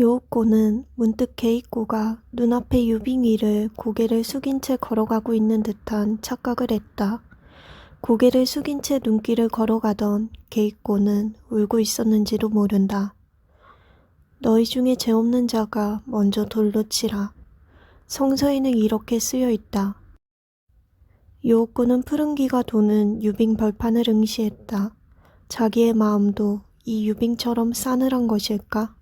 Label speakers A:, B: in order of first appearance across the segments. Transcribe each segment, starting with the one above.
A: 요옥고는 문득 게이꼬가 눈앞에 유빙이를 고개를 숙인 채 걸어가고 있는 듯한 착각을 했다. 고개를 숙인 채 눈길을 걸어가던 게이꼬는 울고 있었는지도 모른다. 너희 중에 죄 없는 자가 먼저 돌로 치라. 성서에는 이렇게 쓰여 있다. 요옥고는 푸른기가 도는 유빙 벌판을 응시했다. 자기의 마음도 이 유빙처럼 싸늘한 것일까?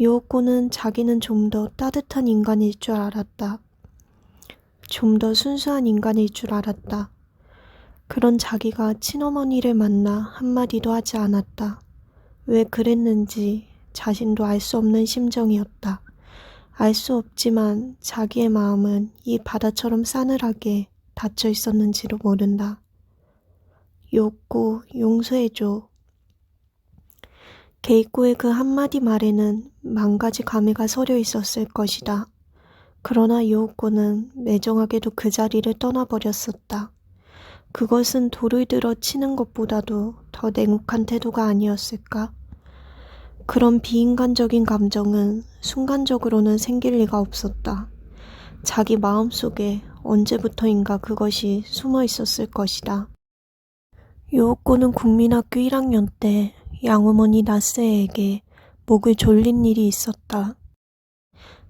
A: 요옥고는 자기는 좀 더 따뜻한 인간일 줄 알았다. 좀 더 순수한 인간일 줄 알았다. 그런 자기가 친어머니를 만나 한마디도 하지 않았다. 왜 그랬는지 자신도 알 수 없는 심정이었다. 알 수 없지만 자기의 마음은 이 바다처럼 싸늘하게 닫혀 있었는지도 모른다. 욕고 용서해줘. 게이코의 그 한마디 말에는 만 가지 감회가 서려 있었을 것이다. 그러나 요옥고는 매정하게도 그 자리를 떠나버렸었다. 그것은 돌을 들어 치는 것보다도 더 냉혹한 태도가 아니었을까? 그런 비인간적인 감정은 순간적으로는 생길 리가 없었다. 자기 마음 속에 언제부터인가 그것이 숨어 있었을 것이다. 요옥고는 국민학교 1학년 때 양어머니 나세에게 목을 졸린 일이 있었다.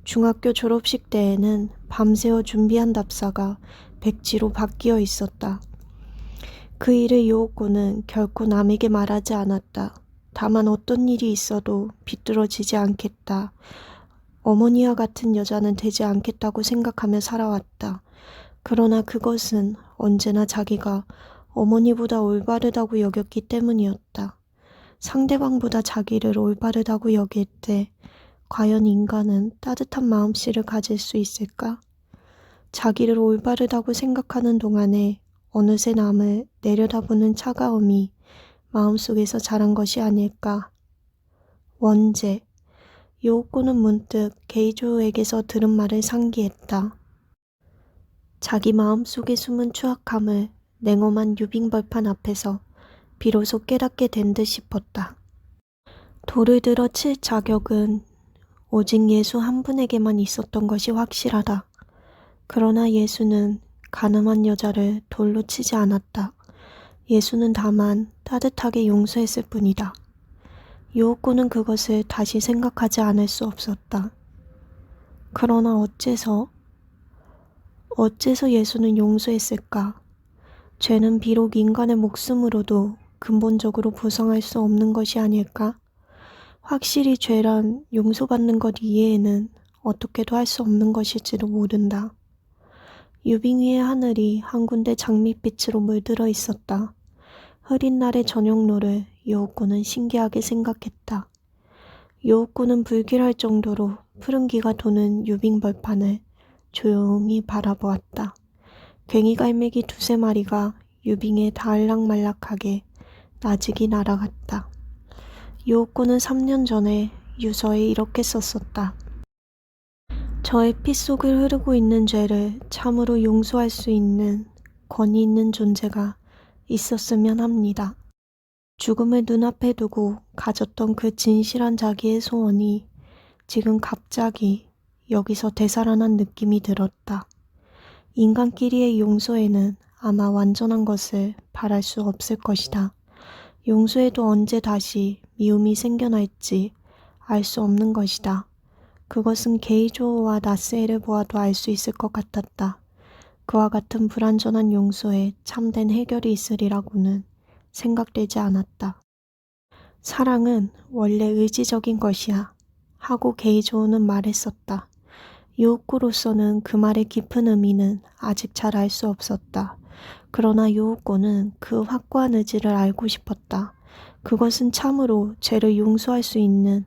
A: 중학교 졸업식 때에는 밤새워 준비한 답사가 백지로 바뀌어 있었다. 그 일을 요옥고는 결코 남에게 말하지 않았다. 다만 어떤 일이 있어도 비뚤어지지 않겠다. 어머니와 같은 여자는 되지 않겠다고 생각하며 살아왔다. 그러나 그것은 언제나 자기가 어머니보다 올바르다고 여겼기 때문이었다. 상대방보다 자기를 올바르다고 여길 때 과연 인간은 따뜻한 마음씨를 가질 수 있을까? 자기를 올바르다고 생각하는 동안에 어느새 남을 내려다보는 차가움이 마음속에서 자란 것이 아닐까. 원제. 요옥고는 문득 게이조에게서 들은 말을 상기했다. 자기 마음속에 숨은 추악함을 냉엄한 유빙벌판 앞에서 비로소 깨닫게 된 듯 싶었다. 돌을 들어 칠 자격은 오직 예수 한 분에게만 있었던 것이 확실하다. 그러나 예수는 가늠한 여자를 돌로 치지 않았다. 예수는 다만 따뜻하게 용서했을 뿐이다. 요옥고는 그것을 다시 생각하지 않을 수 없었다. 그러나 어째서, 어째서 예수는 용서했을까? 죄는 비록 인간의 목숨으로도 근본적으로 보상할 수 없는 것이 아닐까? 확실히 죄란 용서받는 것 이외에는 어떻게도 할 수 없는 것일지도 모른다. 유빙 위의 하늘이 한 군데 장밋빛으로 물들어 있었다. 흐린 날의 저녁로를 요옥고는 신기하게 생각했다. 요옥고는 불길할 정도로 푸른기가 도는 유빙 벌판을 조용히 바라보았다. 괭이 갈매기 두세 마리가 유빙에 다알락말락하게 나직이 날아갔다. 요옥고는 3년 전에 유서에 이렇게 썼었다. 저의 피 속을 흐르고 있는 죄를 참으로 용서할 수 있는 권위 있는 존재가 있었으면 합니다. 죽음을 눈앞에 두고 가졌던 그 진실한 자기의 소원이 지금 갑자기 여기서 되살아난 느낌이 들었다. 인간끼리의 용서에는 아마 완전한 것을 바랄 수 없을 것이다. 용서에도 언제 다시 미움이 생겨날지 알 수 없는 것이다. 그것은 게이조와 나스엘을 보아도 알 수 있을 것 같았다. 그와 같은 불완전한 용서에 참된 해결이 있으리라고는 생각되지 않았다. 사랑은 원래 의지적인 것이야. 하고 게이조는 말했었다. 요옥고로서는 그 말의 깊은 의미는 아직 잘 알 수 없었다. 그러나 요옥고는 그 확고한 의지를 알고 싶었다. 그것은 참으로 죄를 용서할 수 있는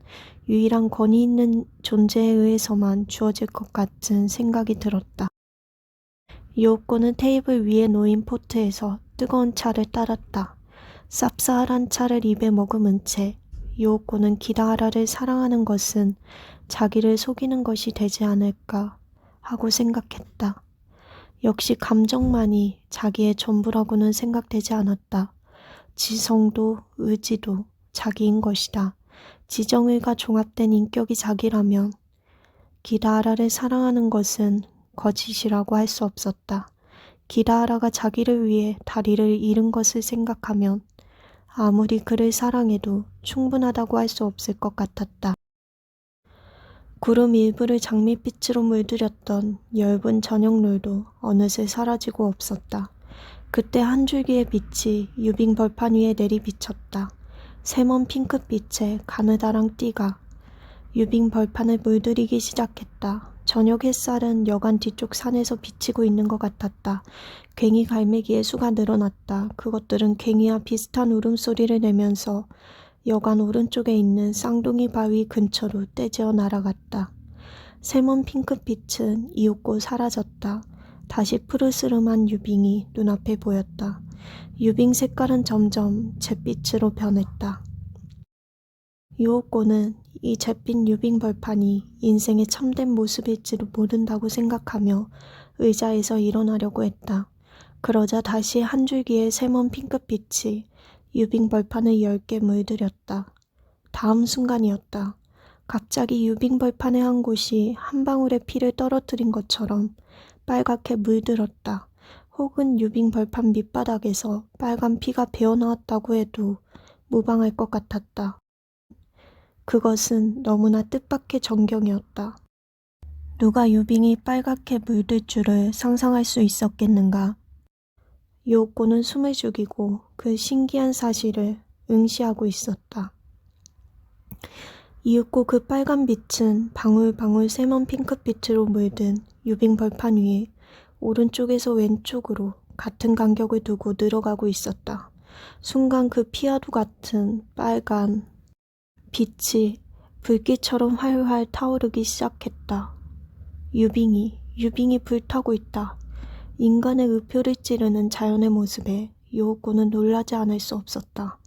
A: 유일한 권위 있는 존재에 의해서만 주어질 것 같은 생각이 들었다. 요옥고는 테이블 위에 놓인 포트에서 뜨거운 차를 따랐다. 쌉싸한 차를 입에 머금은 채 요옥고는 기다하라를 사랑하는 것은 자기를 속이는 것이 되지 않을까 하고 생각했다. 역시 감정만이 자기의 전부라고는 생각되지 않았다. 지성도 의지도 자기인 것이다. 지정의가 종합된 인격이 자기라면 기다하라를 사랑하는 것은 거짓이라고 할 수 없었다. 기다하라가 자기를 위해 다리를 잃은 것을 생각하면 아무리 그를 사랑해도 충분하다고 할 수 없을 것 같았다. 구름 일부를 장밋빛으로 물들였던 엷은 저녁놀도 어느새 사라지고 없었다. 그때 한 줄기의 빛이 유빙 벌판 위에 내리비쳤다. 새먼 핑크빛의 가느다란 띠가 유빙 벌판을 물들이기 시작했다. 저녁 햇살은 여관 뒤쪽 산에서 비치고 있는 것 같았다. 괭이 갈매기의 수가 늘어났다. 그것들은 괭이와 비슷한 울음소리를 내면서 여관 오른쪽에 있는 쌍둥이 바위 근처로 떼지어 날아갔다. 새먼 핑크빛은 이윽고 사라졌다. 다시 푸르스름한 유빙이 눈앞에 보였다. 유빙 색깔은 점점 잿빛으로 변했다. 유옥고는 이 잿빛 유빙 벌판이 인생의 참된 모습일지도 모른다고 생각하며 의자에서 일어나려고 했다. 그러자 다시 한 줄기의 새먼 핑크빛이 유빙 벌판을 얇게 물들였다. 다음 순간이었다. 갑자기 유빙 벌판의 한 곳이 한 방울의 피를 떨어뜨린 것처럼 빨갛게 물들었다. 혹은 유빙 벌판 밑바닥에서 빨간 피가 배어나왔다고 해도 무방할 것 같았다. 그것은 너무나 뜻밖의 전경이었다. 누가 유빙이 빨갛게 물들 줄을 상상할 수 있었겠는가? 요옥고는 숨을 죽이고 그 신기한 사실을 응시하고 있었다. 이윽고 그 빨간 빛은 방울방울 새먼 핑크빛으로 물든 유빙 벌판 위에 오른쪽에서 왼쪽으로 같은 간격을 두고 늘어가고 있었다. 순간 그 피아도 같은 빨간 빛이 불길처럼 활활 타오르기 시작했다. 유빙이, 유빙이 불타고 있다. 인간의 의표를 찌르는 자연의 모습에 요옥고는 놀라지 않을 수 없었다.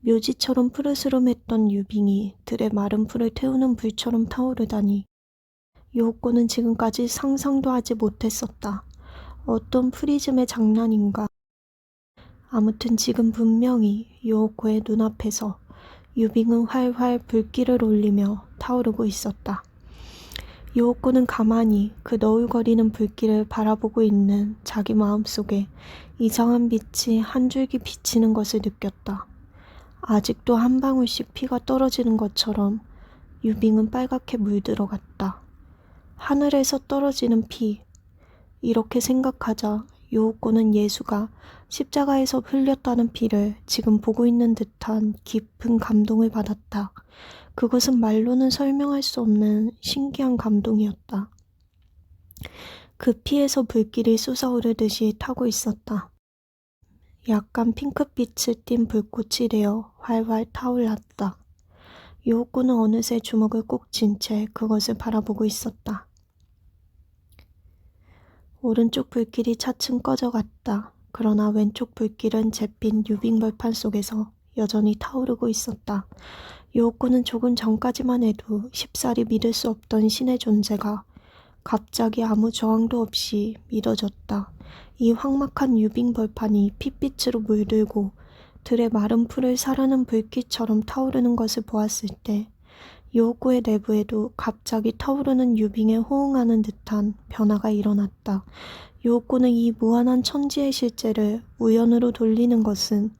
A: 묘지처럼 푸르스름했던 유빙이 들의 마른 풀을 태우는 불처럼 타오르다니 요옥고는 지금까지 상상도 하지 못했었다. 어떤 프리즘의 장난인가. 아무튼 지금 분명히 요옥고의 눈앞에서 유빙은 활활 불길을 올리며 타오르고 있었다. 요옥고는 가만히 그 너울거리는 불길을 바라보고 있는 자기 마음속에 이상한 빛이 한 줄기 비치는 것을 느꼈다. 아직도 한 방울씩 피가 떨어지는 것처럼 유빙은 빨갛게 물들어갔다. 하늘에서 떨어지는 피. 이렇게 생각하자 요옥고는 예수가 십자가에서 흘렸다는 피를 지금 보고 있는 듯한 깊은 감동을 받았다. 그것은 말로는 설명할 수 없는 신기한 감동이었다. 그 피에서 불길이 솟아오르듯이 타고 있었다. 약간 핑크빛을 띤 불꽃이 되어 활활 타올랐다. 요옥고는 어느새 주먹을 꼭 쥔 채 그것을 바라보고 있었다. 오른쪽 불길이 차츰 꺼져갔다. 그러나 왼쪽 불길은 잿빛 유빙 벌판 속에서 여전히 타오르고 있었다. 요옥고는 조금 전까지만 해도 쉽사리 믿을 수 없던 신의 존재가 갑자기 아무 저항도 없이 믿어졌다. 이 황막한 유빙 벌판이 핏빛으로 물들고 들의 마른 풀을 사르는 불길처럼 타오르는 것을 보았을 때 요옥고의 내부에도 갑자기 타오르는 유빙에 호응하는 듯한 변화가 일어났다. 요옥고는 이 무한한 천지의 실제를 우연으로 돌리는 것은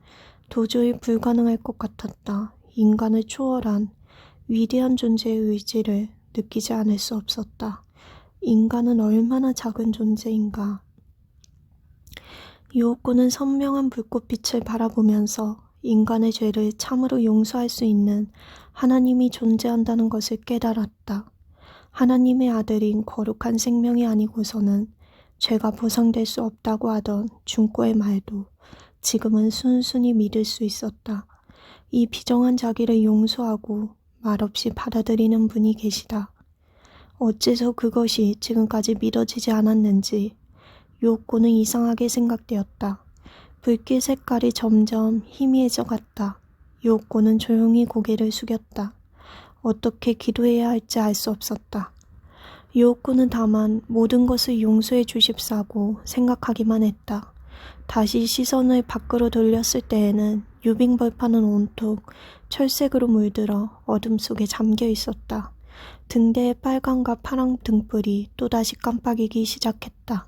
A: 도저히 불가능할 것 같았다. 인간을 초월한 위대한 존재의 의지를 느끼지 않을 수 없었다. 인간은 얼마나 작은 존재인가. 유옥고는 선명한 불꽃빛을 바라보면서 인간의 죄를 참으로 용서할 수 있는 하나님이 존재한다는 것을 깨달았다. 하나님의 아들인 거룩한 생명이 아니고서는 죄가 보상될 수 없다고 하던 중고의 말도 지금은 순순히 믿을 수 있었다. 이 비정한 자기를 용서하고 말없이 받아들이는 분이 계시다. 어째서 그것이 지금까지 믿어지지 않았는지 요옥고는 이상하게 생각되었다. 불길 색깔이 점점 희미해져 갔다. 요옥고는 조용히 고개를 숙였다. 어떻게 기도해야 할지 알 수 없었다. 요옥고는 다만 모든 것을 용서해 주십사고 생각하기만 했다. 다시 시선을 밖으로 돌렸을 때에는 유빙벌판은 온통 철색으로 물들어 어둠 속에 잠겨 있었다. 등대의 빨강과 파랑 등불이 또다시 깜빡이기 시작했다.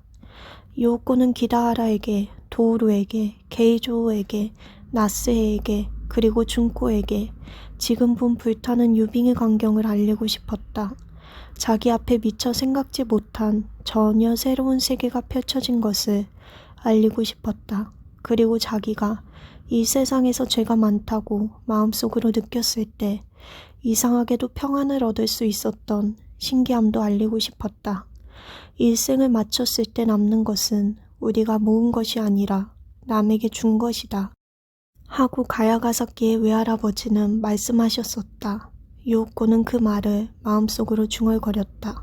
A: 요코는 기다하라에게, 도우루에게, 게이조우에게, 나스에에게, 그리고 준코에게 지금 본 불타는 유빙의 광경을 알리고 싶었다. 자기 앞에 미처 생각지 못한 전혀 새로운 세계가 펼쳐진 것을 알리고 싶었다. 그리고 자기가 이 세상에서 죄가 많다고 마음속으로 느꼈을 때 이상하게도 평안을 얻을 수 있었던 신기함도 알리고 싶었다. 일생을 마쳤을 때 남는 것은 우리가 모은 것이 아니라 남에게 준 것이다. 하고 가야가사키의 외할아버지는 말씀하셨었다. 요코는 그 말을 마음속으로 중얼거렸다.